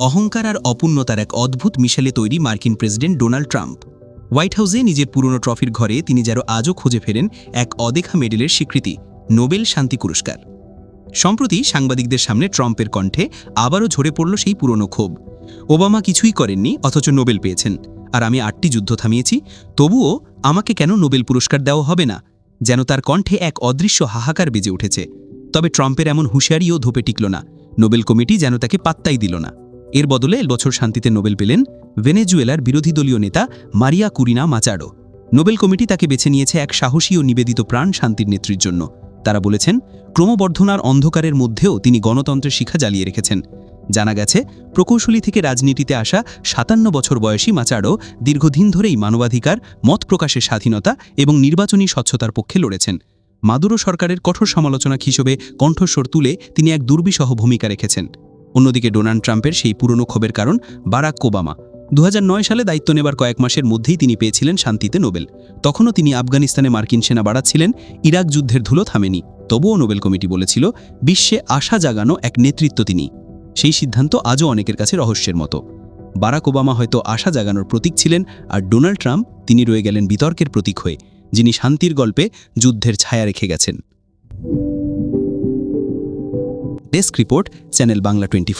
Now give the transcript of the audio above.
অহংকার আর অপূর্ণতার এক অদ্ভুত মিশেলে তৈরি মার্কিন প্রেসিডেন্ট ডোনাল্ড ট্রাম্প। হোয়াইট হাউসে নিজের পুরনো ট্রফির ঘরে তিনি যেন আজও খুঁজে ফেরেন এক অদেখা মেডেলের স্বীকৃতি, নোবেল শান্তি পুরস্কার। সম্প্রতি সাংবাদিকদের সামনে ট্রাম্পের কণ্ঠে আবারও ঝরে পড়ল সেই পুরনো ক্ষোভ। ওবামা কিছুই করেননি, অথচ নোবেল পেয়েছেন। আর আমি আটটি যুদ্ধ থামিয়েছি, তবুও আমাকে কেন নোবেল পুরস্কার দেওয়া হবে না? যেন তার কণ্ঠে এক অদৃশ্য হাহাকার বেজে উঠেছে। তবে ট্রাম্পের এমন হুঁশিয়ারিও ধোপে টিকল না। নোবেল কমিটি যেন তাকে পাত্তাই দিল না। এর বদলে এবছর শান্তিতে নোবেল পেলেন ভেনেজুয়েলার বিরোধী দলীয় নেতা মারিয়া কুরিনা মাচাডো নোবেল কমিটি তাকে বেছে নিয়েছে এক সাহসী ও নিবেদিত প্রাণ শান্তির নেত্রীর জন্য। তারা বলেছেন, ক্রমবর্ধনার অন্ধকারের মধ্যেও তিনি গণতন্ত্রের শিখা জ্বালিয়ে রেখেছেন। জানা গেছে, প্রকৌশলী থেকে রাজনীতিতে আসা সাতান্ন বছর বয়সী মাচাডো দীর্ঘদিন ধরেই মানবাধিকার, মত প্রকাশের স্বাধীনতা এবং নির্বাচনী স্বচ্ছতার পক্ষে লড়েছেন। মাদুরো সরকারের কঠোর সমালোচনা হিসেবে কণ্ঠস্বর তুলে তিনি এক দুর্বিসহ ভূমিকা রেখেছেন। অন্যদিকে ডোনাল্ড ট্রাম্পের সেই পুরনো ক্ষোভের কারণ বারাক ওবামা। দু হাজার নয় সালে দায়িত্ব নেবার কয়েক মাসের মধ্যেই তিনি পেয়েছিলেন শান্তিতে নোবেল। তখনও তিনি আফগানিস্তানে মার্কিন সেনা বাড়াচ্ছিলেন, ইরাক যুদ্ধের ধুলো থামেনি। তবুও নোবেল কমিটি বলেছিল, বিশ্বে আশা জাগানো এক নেতৃত্ব তিনি। সেই সিদ্ধান্ত আজও অনেকের কাছে রহস্যের মতো। বারাক ওবামা হয়তো আশা জাগানোর প্রতীক ছিলেন আর ডোনাল্ড ট্রাম্প তিনি রয়ে গেলেন বিতর্কের প্রতীক হয়ে, যিনি শান্তির গল্পে যুদ্ধের ছায়া রেখে গেছেন। Desk report channel Bangla twenty